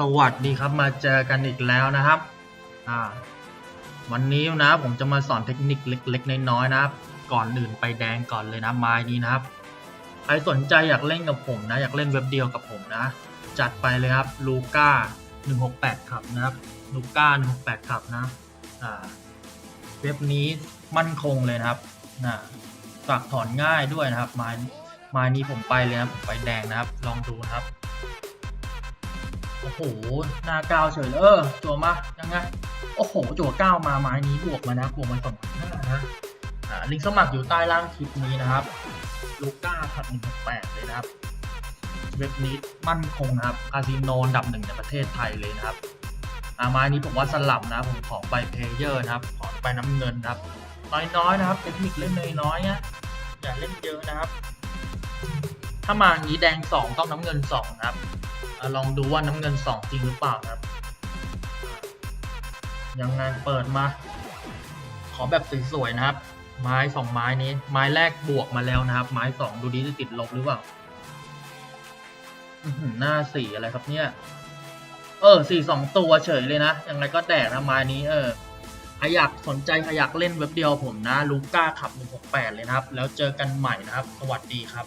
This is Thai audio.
สวัสดีครับมาเจอกันอีกแล้วนะครับ อ่า วันนี้นะผมจะมาสอนเทคนิคเล็กๆน้อยๆนะครับ ก่อนอื่นไปแดงก่อนเลยนะไม้นี้นะครับ ใครสนใจอยากเล่นกับผมนะ อยากเล่นเว็บเดียวกับผมนะ จัดไปเลยครับลูก้า168ครับนะครับลูก้า168ครับนะ อ่า เว็บนี้มั่นคงเลยนะครับนะฝากถอนง่ายด้วยนะครับไม้ไม้นี้ผมไปเลยนะผมไปแดงนะครับ ลองดูนะครับ อ้โหหน้าก้าวเฉยเลยเออจั่วมายังไงโอ้โหจั่วก้าวมาไม้นี้บวกมานะบวกมาสองพันห้านะอ่าลิงก์สมัครอยู่ใต้ล่างคลิปนี้นะครับลูก้าผัดหนึ่งแปดเลยนะครับเว็บนี้มั่นคงนะครับคาสิโนดับหนึ่งในประเทศไทยเลยนะครับอาไม้นี้ผมว่าสลับนะผมขอไปเพลเยอร์นะครับขอไปน้ำเงินนะครับน้อยๆนะครับเทคนิคเล่นน้อยๆนะอย่าเล่นเยอะนะครับ ถ้ามาอย่างนี้แดงสองต้องน้ำเงินสองนะครับ ลองดูว่าน้ำเงินสองจริงหรือเปล่าครับ ยังไงเปิดมา ขอแบบสวยๆนะครับ ไม้สองไม้นี้ ไม้แรกบวกมาแล้วนะครับ ไม้สองดูดีจะติดลบหรือเปล่าอื้อหือหน้าสี่อะไรครับเนี่ย เออสี่สองตัวเฉยเลยนะ ยังไงก็แดกนะไม้นี้ เออใครอยากสนใจใครอยากเล่นเว็บเดียวผมนะลูก้าขับ 168 เลยนะครับ แล้วเจอกันใหม่นะครับ สวัสดีครับ